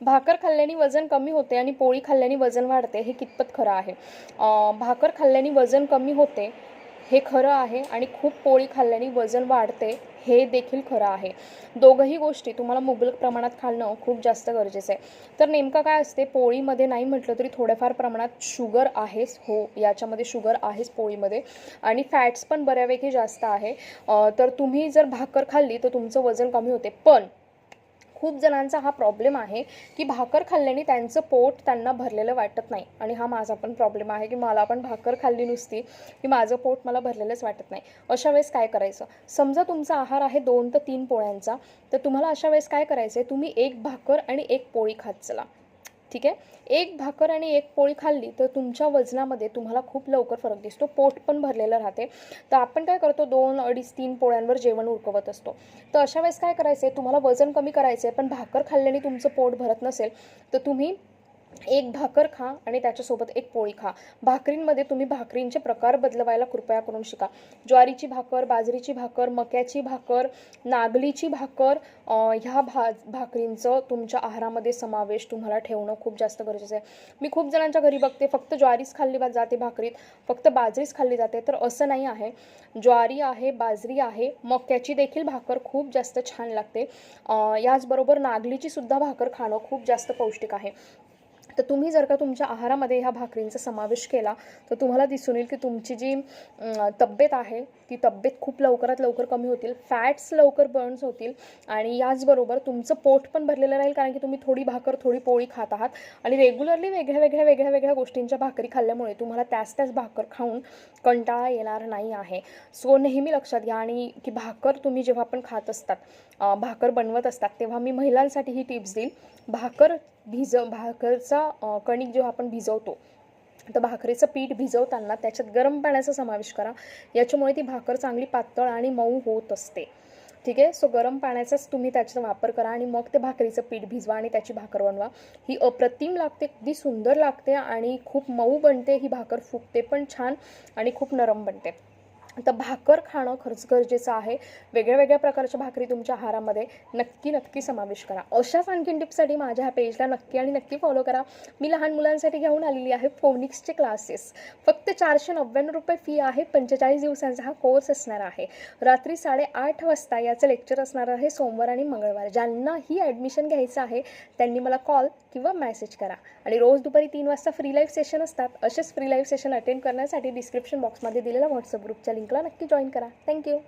भाकर खाल्ल्याने वजन कमी होते आणि पोळी खाल्ल्याने वजन वाढते हे कितपत खरं आहे? भाकर खाल्ल्याने वजन कमी होते हे खरं आहे आणि खूप पोळी खाल्ल्याने वजन वाढते हे देखील खरं आहे. दोघंही गोष्टी तुम्हाला मुबलक प्रमाणात खाणं खूप जास्त गरजेचं आहे. तर नेमकं काय असते? पोळीमध्ये नाही म्हटलं तरी थोड्याफार प्रमाणात शुगर आहेच हो याच्यामध्ये शुगर आहेच पोळीमध्ये आणि फॅट्स पण बऱ्यापैकी जास्त आहे. तर तुम्ही जर भाकर खाल्ली तर तुमचं वजन कमी होते. पण खूप जणांचा हा प्रॉब्लेम आहे की भाकर खाल्ल्याने त्यांचं पोट त्यांना भरलेलं वाटत नाही. आणि हा माझा पण प्रॉब्लेम आहे की मला पण भाकर खाल्ली नुसती की माझं पोट मला भरलेलंच वाटत नाही. अशा वेळेस काय करायचं? समजा तुमचा आहार आहे दोन ते तीन पोळ्यांचा तर तुम्हाला अशा वेळेस काय करायचं आहे तुम्ही एक भाकर आणि एक पोळी खात चला. ठीक आहे? एक भाकर आणि एक पोळी खाल्ली तर तुमच्या वजनामध्ये तुम्हाला खूप लवकर फरक दिसतो. पोट पण भरलेलं राहते. तर आपण काय करतो? दोन अडीच तीन पोळ्यांवर जेवण उरकवत असतो. तर अशा वेळेस काय करायचं आहे तुम्हाला वजन कमी करायचं आहे पण भाकर खाल्ल्याने तुमचं पोट भरत नसेल तर तुम्ही एक भाकर खा आणि त्याच्यासोबत एक पोळी खा. भाकरींमध्ये तुम्ही भाकरींचे प्रकार बदलवायला कृपया करून शिका. ज्वारीची भाकर बाजरीची भाकर मक्याची भाकर नागलीची भाकर ह्या भा भाकरींचं तुमच्या आहारामध्ये समावेश तुम्हाला ठेवणं खूप जास्त गरजेचं आहे. मी खूप जणांच्या घरी बघते फक्त ज्वारीच खाल्ली जाते भाकरीत फक्त बाजरीच खाल्ली जाते. तर असं नाही आहे. ज्वारी आहे बाजरी आहे मक्याची देखील भाकर खूप जास्त छान लागते. याचबरोबर नागलीची सुद्धा भाकर खाणं खूप जास्त पौष्टिक आहे. तर तुम्ही जर का तुमच्या आहारामध्ये ह्या भाकरींचा समावेश केला तर तुम्हाला दिसून येईल की तुमची जी तब्येत आहे ती तब्येत खूप लवकरात लवकर कमी होतील फॅट्स लवकर बर्न्स होतील आणि याचबरोबर तुमचं पोट पण भरलेलं राहील कारण की तुम्ही थोडी भाकर थोडी पोळी खात आहात आणि रेग्युलरली वेगळ्या वेगळ्या वेगळ्या वेगळ्या गोष्टींच्या भाकरी खाल्ल्यामुळे तुम्हाला त्याच त्याच भाकर खाऊन कंटाळा येणार नाही आहे. सो नेहमी लक्षात घ्या आणि की भाकर तुम्ही जेव्हा पण खात असतात भाकर बनवत असतात तेव्हा मी महिलांसाठी ही टिप्स देईल. भाकर भिज भाकरचा कणिक जेव्हा आपण भिजवतो तर भाकरीचं पीठ भिजवताना त्याच्यात गरम पाण्याचा समावेश करा. याच्यामुळे ती भाकर चांगली पातळ आणि मऊ होत असते. ठीक आहे? सो गरम पाण्याचाच तुम्ही त्याचा वापर करा आणि मग ते भाकरीचं पीठ भिजवा आणि त्याची भाकर बनवा. ही अप्रतिम लागते अगदी सुंदर लागते आणि खूप मऊ बनते. ही भाकर फुगते पण छान आणि खूप नरम बनते. तर भाकर खाणं खरंच गरजेचं आहे. वेगळ्या वेगळ्या प्रकारच्या भाकरी तुमच्या आहारामध्ये नक्की नक्की समावेश करा. अशाच आणखीन टिप्ससाठी माझ्या ह्या पेजला नक्की आणि नक्की फॉलो करा. मी लहान मुलांसाठी घेऊन आलेली आहे फोनिक्सचे क्लासेस फक्त चारशे नव्याण्णव रुपये फी आहे. पंचेचाळीस दिवसांचा हा कोर्स असणार आहे. रात्री साडेआठ वाजता याचं लेक्चर असणार आहे सोमवार आणि मंगळवार. ज्यांना ही ॲडमिशन घ्यायचं आहे त्यांनी मला कॉल किंवा मेसेज करा. आणि रोज दुपारी तीन वाजता फ्री लाईव्ह सेशन असतात. असेच फ्री लाईव्ह सेशन अटेंड करण्यासाठी डिस्क्रिप्शन बॉक्समध्ये दिलेला व्हॉट्सअप ग्रुपच्या लिंकला नक्की जॉईन करा. थँक्यू